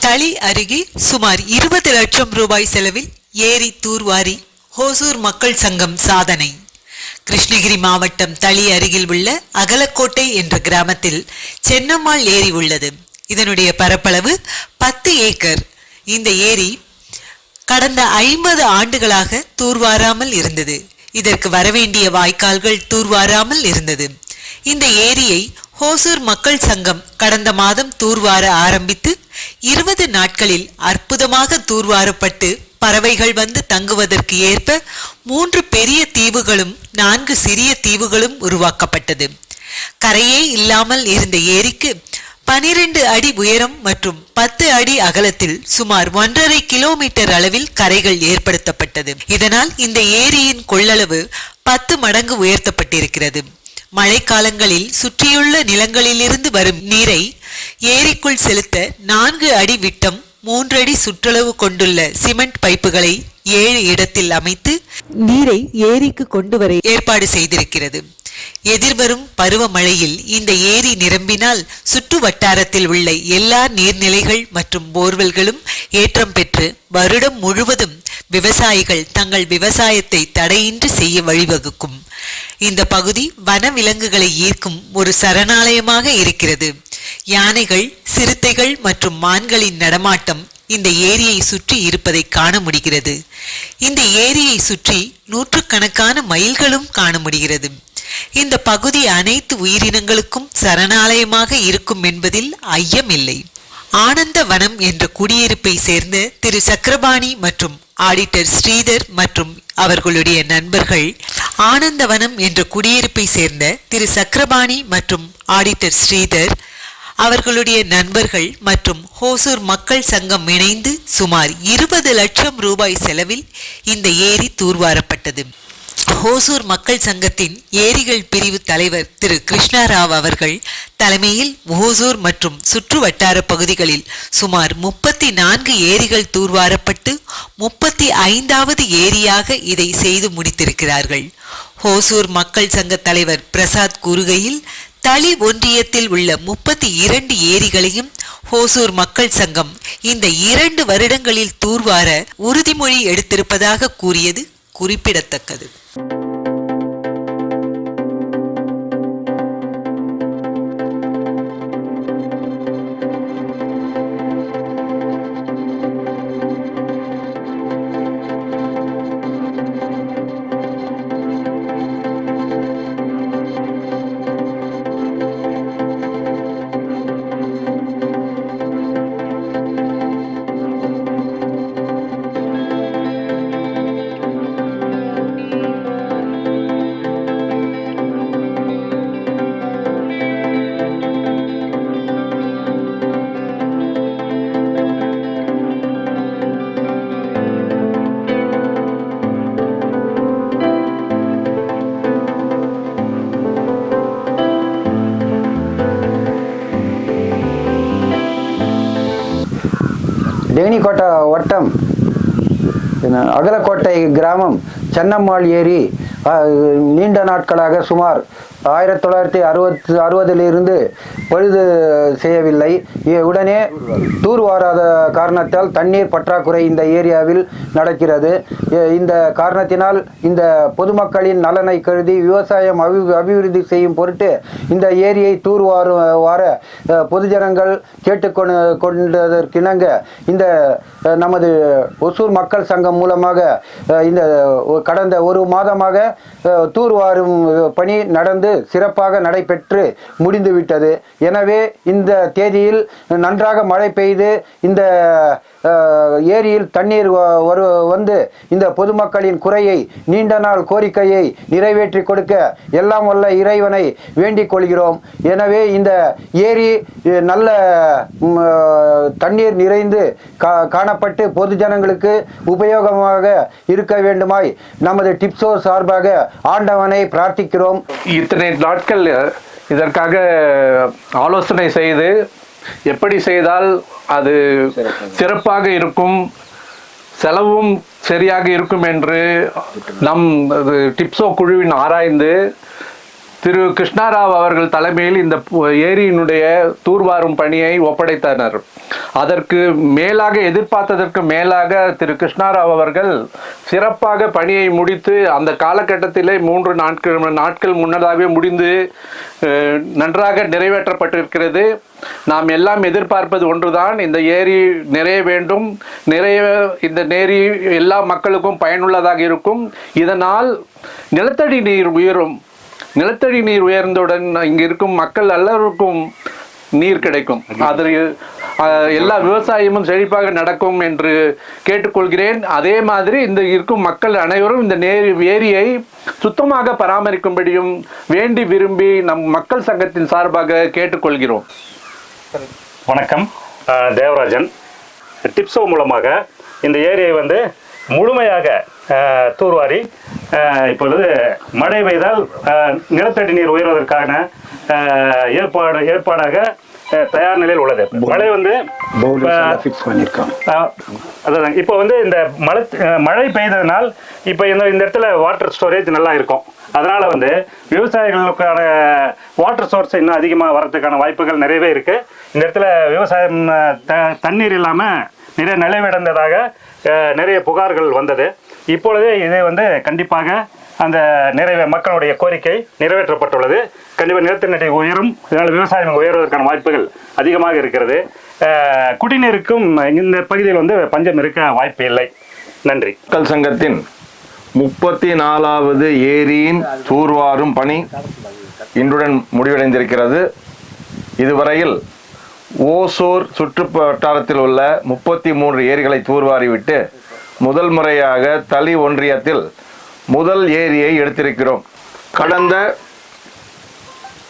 தளி அருகே சுமார் இருபது லட்சம் ரூபாய் செலவில் ஏரி தூர்வாரி ஹோசூர் மக்கள் சங்கம் சாதனை. கிருஷ்ணகிரி மாவட்டம் தளி அருகில் உள்ள அகலக்கோட்டை என்ற கிராமத்தில் சென்னம்மாள் ஏரி உள்ளது. இதனுடைய பரப்பளவு பத்து ஏக்கர். இந்த ஏரி கடந்த ஐம்பது ஆண்டுகளாக தூர்வாராமல் இருந்தது. இதற்கு வரவேண்டிய வாய்க்கால்கள் தூர்வாராமல் இருந்தது. இந்த ஏரியை ஹோசூர் மக்கள் சங்கம் கடந்த மாதம் தூர்வார ஆரம்பித்து இருபது நாட்களில் அற்புதமாக தூர்வாரப்பட்டு பறவைகள் வந்து தங்குவதற்கு ஏற்ப மூன்று பெரிய தீவுகளும் நான்கு சிறிய தீவுகளும் உருவாக்கப்பட்டது. கரையே இல்லாமல் இருந்த ஏரிக்கு பனிரெண்டு அடி உயரம் மற்றும் பத்து அடி அகலத்தில் சுமார் ஒன்றரை கிலோமீட்டர் அளவில் கரைகள் ஏற்படுத்தப்பட்டது. இதனால் இந்த ஏரியின் கொள்ளளவு பத்து மடங்கு உயர்த்தப்பட்டிருக்கிறது. மழைக்காலங்களில் சுற்றியுள்ள நிலங்களிலிருந்து வரும் நீரை ஏரிக்குள் செலுத்த நான்கு அடி விட்டம் மூன்றடி சுற்றளவு கொண்டுள்ள சிமெண்ட் பைப்புகளை ஏழு இடத்தில் அமைத்து நீரை ஏரிக்கு கொண்டு வர ஏற்பாடு செய்திருக்கிறது. எதிர்வரும் பருவமழையில் இந்த ஏரி நிரம்பினால் சுற்று வட்டாரத்தில் உள்ள எல்லா நீர்நிலைகள் மற்றும் போர்வெல்களும் ஏற்றம் பெற்று வருடம் முழுவதும் விவசாயிகள் தங்கள் விவசாயத்தை தடையின்றி செய்ய வழிவகுக்கும். இந்த பகுதி வனவிலங்குகளை ஈர்க்கும் ஒரு சரணாலயமாக இருக்கிறது. யானைகள் சிறுத்தைகள் மற்றும் மான்களின் நடமாட்டம் இந்த ஏரியை சுற்றி இருப்பதை காண முடிகிறது. இந்த ஏரியை சுற்றி நூற்றுக்கணக்கான மயில்களும் காண முடிகிறது. இந்த பகுதி அனைத்து உயிரினங்களுக்கும் சரணாலயமாக இருக்கும் என்பதில் ஐயமில்லை. ஆனந்த வனம் என்ற குடியிருப்பை சேர்ந்த திரு சக்கரபாணி மற்றும் ஆடிட்டர் ஸ்ரீதர் மற்றும் அவர்களுடைய நண்பர்கள் ஆனந்தவனம் என்ற குடியிருப்பை சேர்ந்த திரு சக்கரபாணி மற்றும் ஆடிட்டர் ஸ்ரீதர் அவர்களுடைய நண்பர்கள் மற்றும் ஹோசூர் மக்கள் சங்கம் இணைந்து சுமார் இருபது லட்சம் ரூபாய் செலவில் இந்த ஏரி தூர்வாரப்பட்டது. ஹோசூர் மக்கள் சங்கத்தின் ஏரிகள் பிரிவு தலைவர் திரு கிருஷ்ணாராவ் அவர்கள் தலைமையில் ஹோசூர் மற்றும் சுற்று வட்டார பகுதிகளில் சுமார் முப்பத்தி நான்கு ஏரிகள் தூர்வாரப்பட்டு முப்பத்தி ஐந்தாவது ஏரியாக இதை செய்து முடித்திருக்கிறார்கள். ஹோசூர் மக்கள் சங்க தலைவர் பிரசாத் கூறுகையில் தளி ஒன்றியத்தில் உள்ள முப்பத்தி இரண்டு ஏரிகளையும் ஹோசூர் மக்கள் சங்கம் இந்த இரண்டு வருடங்களில் தூர்வார உறுதிமொழி எடுத்திருப்பதாக கூறியது குறிப்பிடத்தக்கது. தேனிக்கோட்டை வட்டம் அகலக்கோட்டை கிராமம் சென்னம்மாள் ஏரி நீண்ட நாட்களாக சுமார் ஆயிரத்தி தொள்ளாயிரத்தி அறுபத்தி அறுபதிலிருந்து பழுது செய்யவில்லை. உடனே தூர் வாராத காரணத்தால் தண்ணீர் பற்றாக்குறை இந்த ஏரியாவில் நடக்கிறது. இந்த காரணத்தினால் இந்த பொதுமக்களின் நலனை கருதி விவசாயம் அபி அபிவிருத்தி செய்யும் பொருட்டு இந்த ஏரியை தூர் வாரு வார பொதுஜனங்கள் கேட்டுக்கொண்டு கொண்டதற்கிணங்க இந்த நமது ஒசூர் மக்கள் சங்கம் மூலமாக இந்த கடந்த ஒரு மாதமாக தூர் தூர்வாரும் பணி நடந்து சிறப்பாக நடைபெற்று முடிந்துவிட்டது. எனவே இந்த தேதியில் நன்றாக மழை பெய்து இந்த ஏரியில் தண்ணீர் வரு வந்து இந்த பொதுமக்களின் குறையை நீண்ட நாள் கோரிக்கையை நிறைவேற்றி கொடுக்க எல்லாம் வல்ல இறைவனை வேண்டிக் கொள்கிறோம். எனவே இந்த ஏரி நல்ல தண்ணீர் நிறைந்து கா- காணப்பட்டு பொதுஜனங்களுக்கு உபயோகமாக இருக்க வேண்டுமாய் நமது டிப்ஸோ சார்பாக ஆண்டவனை பிரார்த்திக்கிறோம். இத்தனை நாட்கள் இதற்காக ஆலோசனை செய்து எப்படி செய்தால் அது சிறப்பாக இருக்கும். செலவும் சரியாக இருக்கும் என்று நம் அது டிப்ஸோ குழுவின் ஆராய்ந்து திரு கிருஷ்ணாராவ் அவர்கள் தலைமையில் இந்த ஏரியினுடைய தூர்வாரும் பணியை ஒப்படைத்தனர். அதற்கு மேலாக எதிர்பார்த்ததற்கு மேலாக திரு கிருஷ்ணாராவ் அவர்கள் சிறப்பாக பணியை முடித்து அந்த காலகட்டத்திலே மூன்று நாட்கள் நாட்கள் முன்னதாகவே முடிந்து நன்றாக நிறைவேற்றப்பட்டிருக்கிறது. நாம் எல்லாம் எதிர்பார்ப்பது ஒன்றுதான். இந்த ஏரி நிறைய வேண்டும். நிறைய இந்த நேரி எல்லா மக்களுக்கும் பயனுள்ளதாக இருக்கும். இதனால் நிலத்தடி நீர் உயரும். நிலத்தடி நீர் உயர்ந்தவுடன் இங்கு இருக்கும் மக்கள் எல்லாருக்கும் நீர் கிடைக்கும். அது அஹ், எல்லா விவசாயமும் செழிப்பாக நடக்கும் என்று கேட்டுக்கொள்கிறேன். அதே மாதிரி இந்த இருக்கும் மக்கள் அனைவரும் இந்த நேரி ஏரியை சுத்தமாக பராமரிக்கும்படியும் வேண்டி விரும்பி நம் மக்கள் சங்கத்தின் சார்பாக கேட்டுக்கொள்கிறோம். வணக்கம். தேவராஜன். டிப்ஸோ மூலமாக இந்த ஏரியை வந்து முழுமையாக தூர்வாரி. இப்பொழுது மழை பெய்தால் நிலத்தடி நீர் உயர்வதற்கான ஏற்பாடு ஏற்பாடாக தயார் நிலையில் உள்ளது. மழை வந்து அதான். இப்போ வந்து இந்த மழை மழை பெய்ததுனால் இப்போ இந்த இந்த இடத்துல வாட்டர் ஸ்டோரேஜ் நல்லா இருக்கும். அதனால வந்து விவசாயிகளுக்கான வாட்டர் சோர்ஸ் இன்னும் அதிகமாக வரதுக்கான வாய்ப்புகள் நிறையவே இருக்கு. இந்த இடத்துல விவசாயம் த- தண்ணீர் இல்லாமல் நிறைய நிலைவிடந்ததாக நிறைய புகார்கள் வந்தது. இப்பொழுது இது வந்து கண்டிப்பாக அந்த நிறைவே மக்களுடைய கோரிக்கை நிறைவேற்றப்பட்டுள்ளது. கண்டிப்பாக நிலத்தடி உயரும் இதனால் விவசாயம் உயர்வதற்கான வாய்ப்புகள் அதிகமாக இருக்கிறது. குடிநீருக்கும் இந்த பகுதியில் வந்து பஞ்சம் இருக்க வாய்ப்பு இல்லை. நன்றி. மக்கள் சங்கத்தின் முப்பத்தி நாலாவது ஏரியின் தூர்வாரும் பணி இன்றுடன் முடிவடைந்திருக்கிறது. இதுவரையில் ஓசூர் சுற்று வட்டாரத்தில் உள்ள முப்பத்தி மூன்று ஏரிகளை தூர்வாரிவிட்டு முதல் முறையாக தளி ஒன்றியத்தில் முதல் ஏரியை எடுத்திருக்கிறோம். கடந்த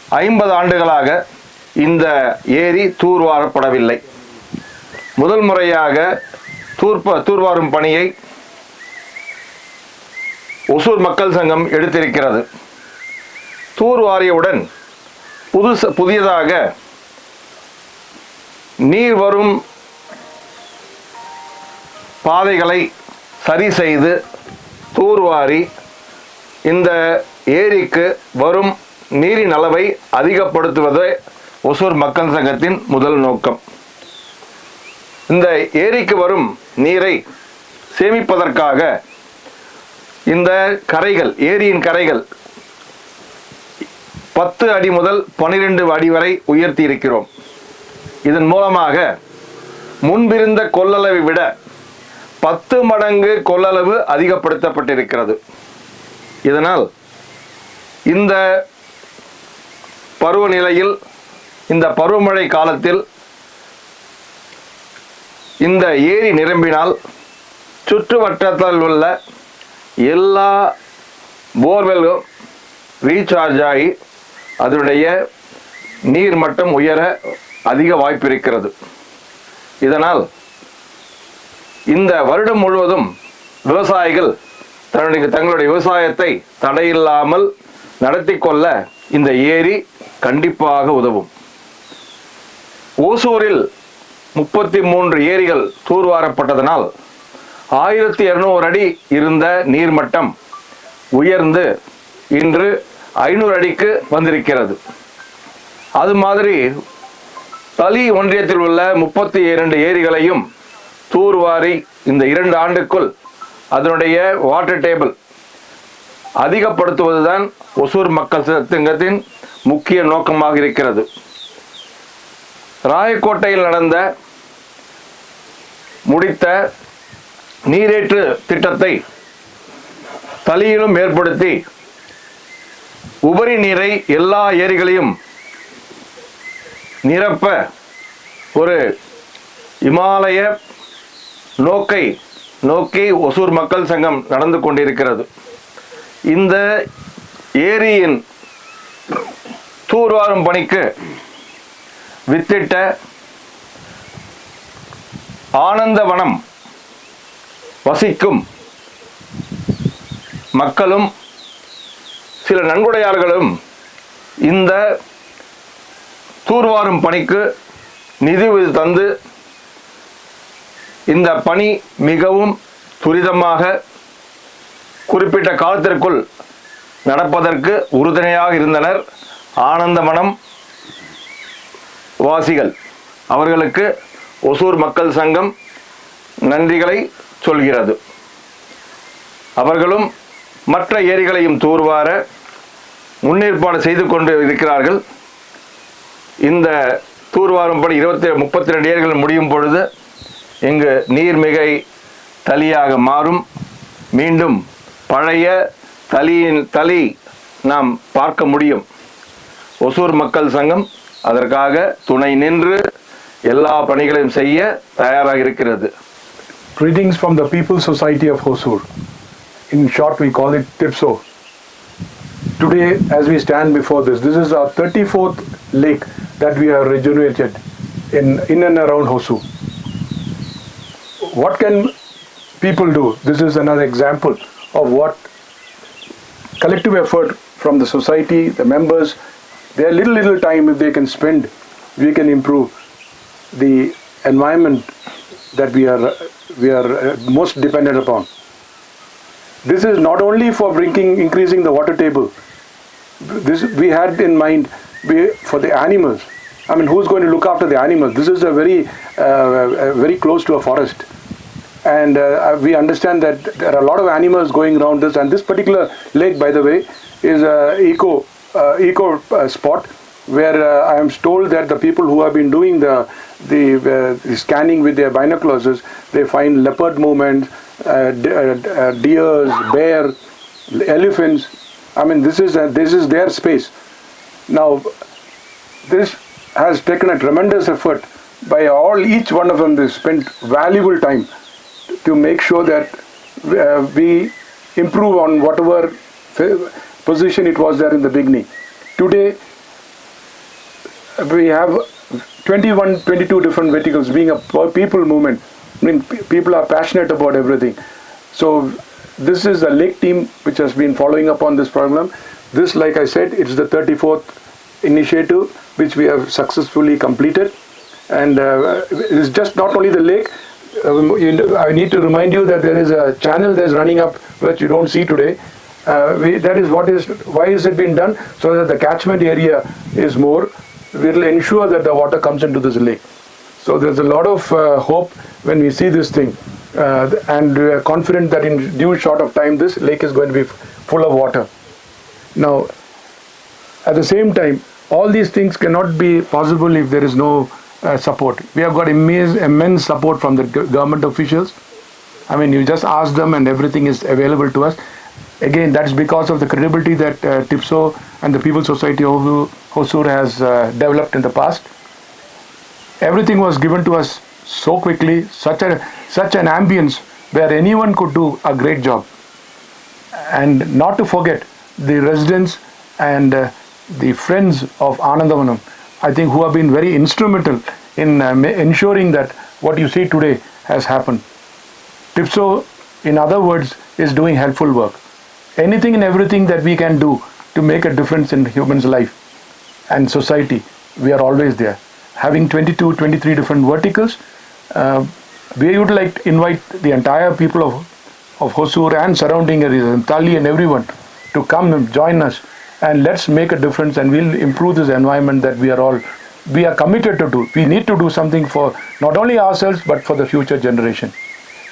ஐம்பது ஆண்டுகளாக இந்த ஏரி தூர்வாரப்படவில்லை. முதல் முறையாக தூர்ப்ப தூர்வாரும் பணியை ஒசூர் மக்கள் சங்கம் எடுத்திருக்கிறது. தூர்வாரியவுடன் புதுசு புதியதாக நீர் வரும் பாதைகளை சரி செய்து தூர்வாரி இந்த ஏரிக்கு வரும் நீரின் அளவை அதிகப்படுத்துவதே ஒசூர் மக்கள் சங்கத்தின் முதல் நோக்கம். இந்த ஏரிக்கு வரும் நீரை சேமிப்பதற்காக இந்த கரைகள் ஏரியின் கரைகள் பத்து அடி முதல் பனிரெண்டு அடி வரை உயர்த்தி இருக்கிறோம். இதன் மூலமாக முன்பிருந்த கொள்ளளவை விட பத்து மடங்கு கொள்ளளவு அதிகப்படுத்தப்பட்டிருக்கிறது. இதனால் இந்த பருவநிலையில் இந்த பருவமழை காலத்தில் இந்த ஏரி நிரம்பினால் சுற்று வட்டத்தில் உள்ள எல்லா போர்வெல்லும் ரீசார்ஜ் ஆகி அதனுடைய நீர் மட்டம் உயர அதிக வாய்ப்பு இருக்கிறது. இதனால் இந்த வருடம் முழுவதும் விவசாயிகள் தன்னுடைய தங்களுடைய விவசாயத்தை தடையில்லாமல் நடத்தி கொள்ள இந்த ஏரி கண்டிப்பாக உதவும். ஓசூரில் முப்பத்தி மூன்று ஏரிகள் தூர்வாரப்பட்டதனால் ஆயிரத்தி இருநூறு அடி இருந்த நீர்மட்டம் உயர்ந்து இன்று ஐநூறு அடிக்கு வந்திருக்கிறது. அது மாதிரி தளி ஒன்றியத்தில் உள்ள முப்பத்தி இரண்டு ஏரிகளையும் தூர்வாரி இந்த இரண்டு ஆண்டுக்குள் அதனுடைய வாட்டர் டேபிள் அதிகப்படுத்துவதுதான் ஒசூர் மக்கள் சங்கத்தின் முக்கிய நோக்கமாக இருக்கிறது. ராயக்கோட்டையில் நடந்த முடித்த நீரேற்று திட்டத்தை தளியிலும் ஏற்படுத்தி உபரி நீரை எல்லா ஏரிகளையும் நிரப்ப ஒரு இமாலய நோக்கை நோக்கி ஒசூர் மக்கள் சங்கம் நடந்து கொண்டிருக்கிறது. இந்த ஏரியின் தூர்வாரும் பணிக்கு வித்திட்ட ஆனந்தவனம் வசிக்கும் மக்களும் சில நன்கொடையாளர்களும் இந்த தூர்வாரும் பணிக்கு நிதி தந்து இந்த பணி மிகவும் துரிதமாக குறிப்பிட்ட காலத்திற்குள் நடப்பதற்கு உறுதுணையாக இருந்தனர் ஆனந்தமனம் வாசிகள். அவர்களுக்கு ஒசூர் மக்கள் சங்கம் நன்றிகளை சொல்கிறது. அவர்களும் மற்ற ஏரிகளையும் தூர்வார முன்னேற்பாடு செய்து கொண்டு இருக்கிறார்கள். இந்த தூர்வாரும் படி இருபத்தி முப்பத்தி ரெண்டு ஏரிகள் முடியும் பொழுது இங்கு நீர்மிகை தலியாக மாறும் மீண்டும் பழைய தலியின் தலி நாம் பார்க்க முடியும் ஒசூர் மக்கள் சங்கம் அதற்காக துணை நின்று எல்லா பணிகளையும் செய்ய தயாராக இருக்கிறது Greetings from the People's Society of Hosur. In short, we call it TIPSO. Today, as we stand before this, this is our 34th lake that we have regenerated in, in and around Hosur. What can people do? This is another example of what collective effort from the society, the members, their little, little time, if they can spend, we can improve the environment that we are we are uh, most dependent upon. This is not only for bringing increasing the water table. This we had in mind for the animals. I mean, who's going to look after the animals? This is a very uh, uh, very close to a forest, and uh, we understand that there are a lot of animals going around this. And this particular lake, by the way, is a eco uh, eco uh, spot where uh, I am told that the people who have been doing the the, uh, the scanning with their binoculars, they find leopard movement uh, de- uh, uh, deers, bear, elephants. I mean, this is uh, this is their space. Now, this has taken a tremendous effort by all each one of them. They spent valuable time to make sure that uh, we improve on whatever position it was there in the beginning. Today, we have 21, 22 different verticals being a people movement. I mean, people are passionate about everything. So, this is a lake team which has been following up on this program. This, like I said, it's the 34th initiative which we have successfully completed. And uh, it's just not only the lake. You I need to remind you that there is a channel that's running up which you don't see today. Uh, we, that is what is why is it being done so that the catchment area is more We will ensure that the water comes into this lake. So there's a lot of uh, hope when we see this thing, uh, and we are confident that in due short of time this lake is going to be full of water. Now, at the same time, all these things cannot be possible if there is no uh, support. We have got immense, immense support from the government officials. I mean, you just ask them, and everything is available to us. Again, that's because of the credibility that uh, TIPSO and the People's Society of Hosur has uh, developed in the past. Everything was given to us so quickly, such a such an ambience where anyone could do a great job. And not to forget the residents and uh, the friends of Anandavanam, I think, who have been very instrumental in ma- ensuring that what you see today has happened. TIPSO, in other words, is doing helpful work. Anything and everything that we can do to make a difference in human's life and society, we are always there. Having 22, 23 different verticals, uh, we would like to invite the entire people of, of Hosur and surrounding areas, and Tali and everyone, to come and join us and let's make a difference and we'll improve this environment that we are all we are committed to do. We need to do something for not only ourselves but for the future generation.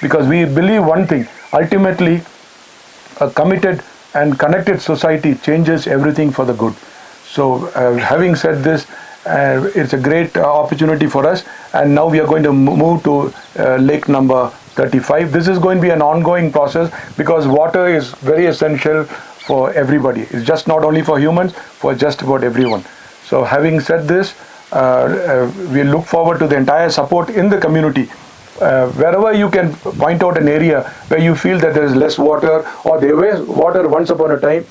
Because we believe one thing, ultimately a committed and connected society changes everything for the good. So, uh, having said this, uh, it's a great uh, opportunity for us, and now we are going to move to uh, lake number 35. This is going to be an ongoing process because water is very essential for everybody. It's just not only for humans, for just about everyone. So, having said this, uh, uh, we look forward to the entire support in the community uh, wherever you can point out an area where you feel that there is less water or there was water once upon a time,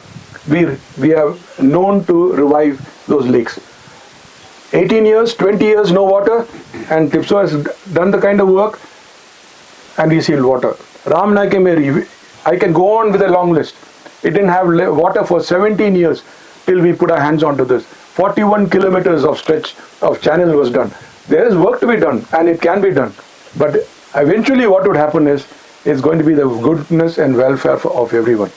we we have known to revive those lakes. 18 years, 20 years, no water, and Tipso has done the kind of work, and we sealed water. Ramnake Meri, I can go on with a long list. It didn't have water for 17 years till we put our hands onto this. 41 kilometers of stretch of channel was done. There is work to be done, and it can be done. But eventually, what would happen is, it's going to be the goodness and welfare for, of everyone.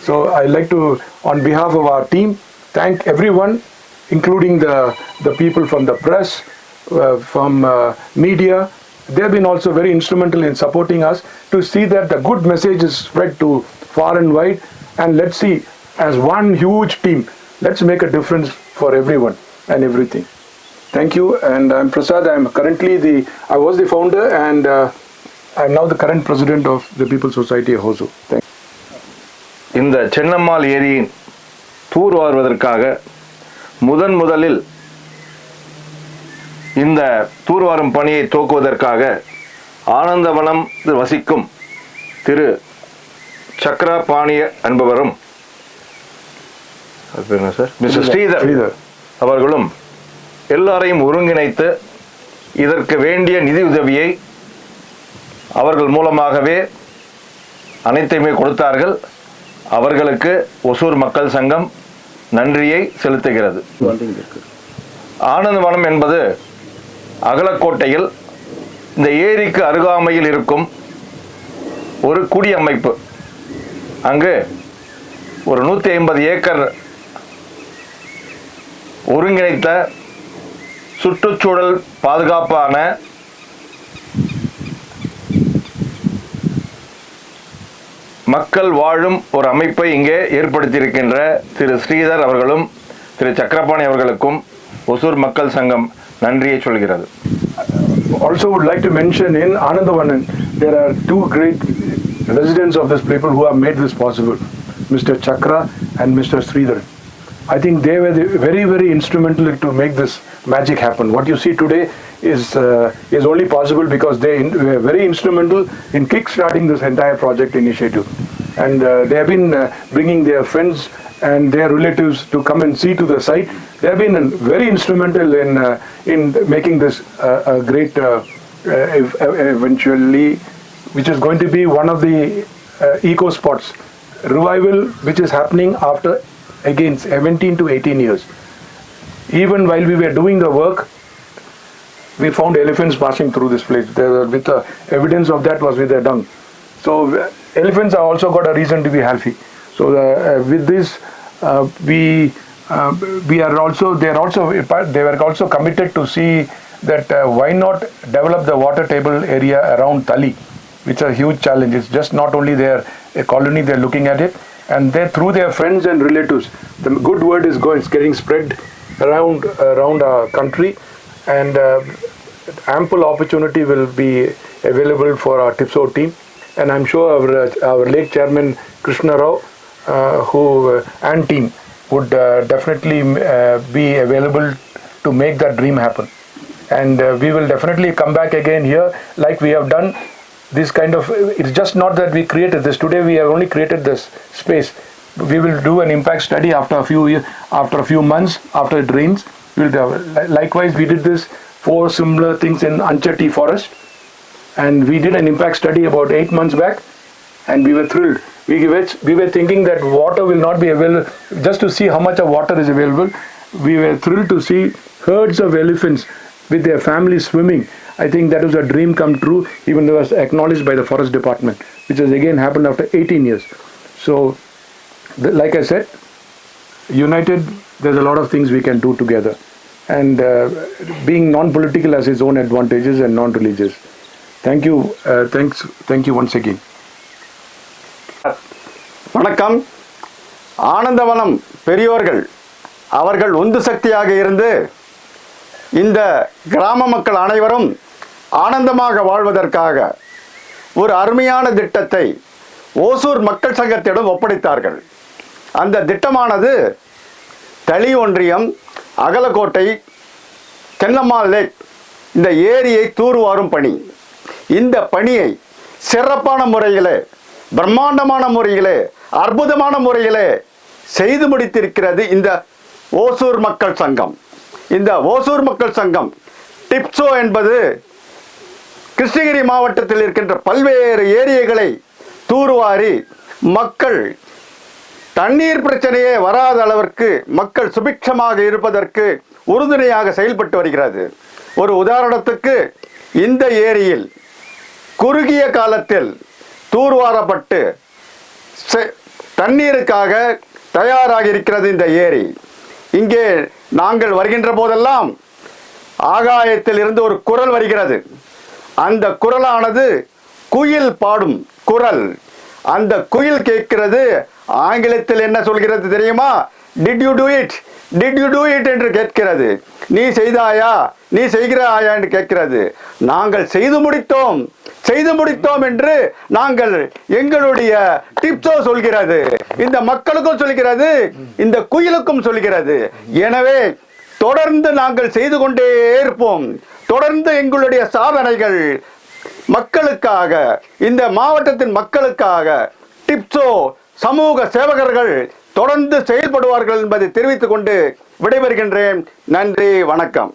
So I'd like to, on behalf of our team, thank everyone, including the, the people from the press, uh, from uh, media. They've been also very instrumental in supporting us to see that the good message is spread to far and wide. And let's see, as one huge team, let's make a difference for everyone and everything. Thank you. And I'm Prasad. I'm currently the, I was the founder and uh, I'm now the current president of the People's Society of Hosu. Thank இந்த சென்னம்மாள் ஏரியின் தூர் தூர்வாருவதற்காக முதன் முதலில் இந்த தூர்வாரும் பணியை துவக்குவதற்காக ஆனந்தவனம் வசிக்கும் திரு சக்கரா பாணிய என்பவரும் அது என்ன சார்? மிஸ்டர் ஸ்ரீதர். அவர்களும் எல்லாரையும் ஒருங்கிணைத்து இதற்கு வேண்டிய நிதி உதவியை அவர்கள் மூலமாகவே அனைத்தையுமே கொடுத்தார்கள். அவர்களுக்கு ஒசூர் மக்கள் சங்கம் நன்றியை செலுத்துகிறது. ஆனந்தவனம் என்பது அகலக்கோட்டையில் இந்த ஏரிக்கு அருகாமையில் இருக்கும் ஒரு குடியமைப்பு. அங்கு ஒரு நூற்றி ஐம்பது ஏக்கர் ஒருங்கிணைத்த சுற்றுச்சூழல் பாதுகாப்பான மக்கள் வாழும் ஒரு அமைப்பை இங்கே ஏற்படுத்தியிருக்கின்ற திரு ஸ்ரீதர் அவர்களும் திரு சக்கரபாணி அவர்களுக்கும் ஒசூர் மக்கள் சங்கம் நன்றியை சொல்கிறது. Also would like to mention in Anandavanan, there are two great residents of this people who have made this possible, Mr. Chakra and Mr. Sridhar. I think they were the very, very instrumental to make this magic happen. What you see today is uh, is only possible because they in, were very instrumental in kick-starting this entire project initiative. And uh, they have been uh, bringing their friends and their relatives to come and see to the site. They have been uh, very instrumental in uh, in making this uh, a great ev- ev- eventually, which is going to be one of the uh, eco spots revival, which is happening after again 17 to 18 years. Even while we were doing the work, we found elephants passing through this place. There were, with the evidence of that was with their dung. So uh, elephants have also got a reason to be healthy. So uh, uh, with this, uh, we uh, we are also they are also they were also committed to see that uh, why not develop the water table area around Tali, which is a huge challenge. It's just not only their colony they're looking at it, and they through their friends and relatives, the good word is going is getting spread around around our country, and uh, ample opportunity will be available for our TIPSO team, and I'm sure our our late chairman Krishna Rao, uh, who uh, and team would uh, definitely uh, be available to make that dream happen, and uh, we will definitely come back again here like we have done this kind of it's just not that we created this. Today we have only created this space. We will do an impact study after a few after a few months after it rains we will do, likewise we did this four similar things in anchati forest. And we did an impact study about 8 months back and we were thrilled. We were, we were thinking that water will not be available. Just to see how much of water is available we were thrilled to see herds of elephants with their families swimming i think that was a dream come true even though it was acknowledged by the forest department which has again happened after 18 years so the, like i said united there's a lot of things we can do together and uh, being non-political has its own advantages and non-religious thank you uh, thanks thank you once again வணக்கம் ஆனந்தவனம் பெரியோர்கள் அவர்கள் உந்து சக்தியாக இருந்து இந்த கிராம மக்கள் அனைவரும் ஆனந்தமாக வாழ்வதற்காக ஒரு அருமையான திட்டத்தை ஓசூர் மக்கள் சங்கத்திடம் ஒப்படைத்தார்கள். அந்த திட்டமானது தளி ஒன்றியம் அகலக்கோட்டை தென்னம்மாள் லேக் இந்த ஏரியை தூர்வாரும் பணி. இந்த பணியை சிறப்பான முறையிலே பிரம்மாண்டமான முறையிலே அற்புதமான முறையிலே செய்து முடித்திருக்கிறது இந்த ஓசூர் மக்கள் சங்கம். இந்த ஓசூர் மக்கள் சங்கம் டிப்சோ என்பது கிருஷ்ணகிரி மாவட்டத்தில் இருக்கின்ற பல்வேறு ஏரிகளை தூர்வாரி மக்கள் தண்ணீர் பிரச்சனையே வராத அளவிற்கு மக்கள் சுபிக்ஷமாக இருப்பதற்கு உறுதுணையாக செயல்பட்டு வருகிறது. ஒரு உதாரணத்துக்கு இந்த ஏரியில் குறுகிய காலத்தில் தூர்வாரப்பட்டு செ- தண்ணீருக்காக தயாராக இருக்கிறது இந்த ஏரி. இங்கே நாங்கள் வருகின்ற போதெல்லாம் ஆகாயத்தில் இருந்து ஒரு குரல் வருகிறது. அந்த குரலானது குயில் பாடும் குரல். அந்த குயில் கேட்கிறது ஆங்கிலத்தில் என்ன சொல்கிறது தெரியுமா? Did you do it did you do it என்று கேட்கிறது. நீ செய்தாயா? நீ செய்கிறாயா? என்று கேட்கிறது. நாங்கள் செய்து முடித்தோம். செய்து முடித்தோம் என்று நாங்கள் எங்களுடைய டிப்ஸோ சொல்கிறது. இந்த மக்களுக்கும் சொல்கிறது இந்த குயிலுக்கும் சொல்கிறது. எனவே தொடர்ந்து நாங்கள் செய்து கொண்டே இருப்போம். தொடர்ந்து எங்களுடைய சாதனைகள் மக்களுக்காக இந்த மாவட்டத்தின் மக்களுக்காக டிப்ஸோ சமூக சேவகர்கள் தொடர்ந்து செயல்படுவார்கள் என்பதை தெரிவித்துக் கொண்டு விடைபெறுகின்றேன். நன்றி வணக்கம்.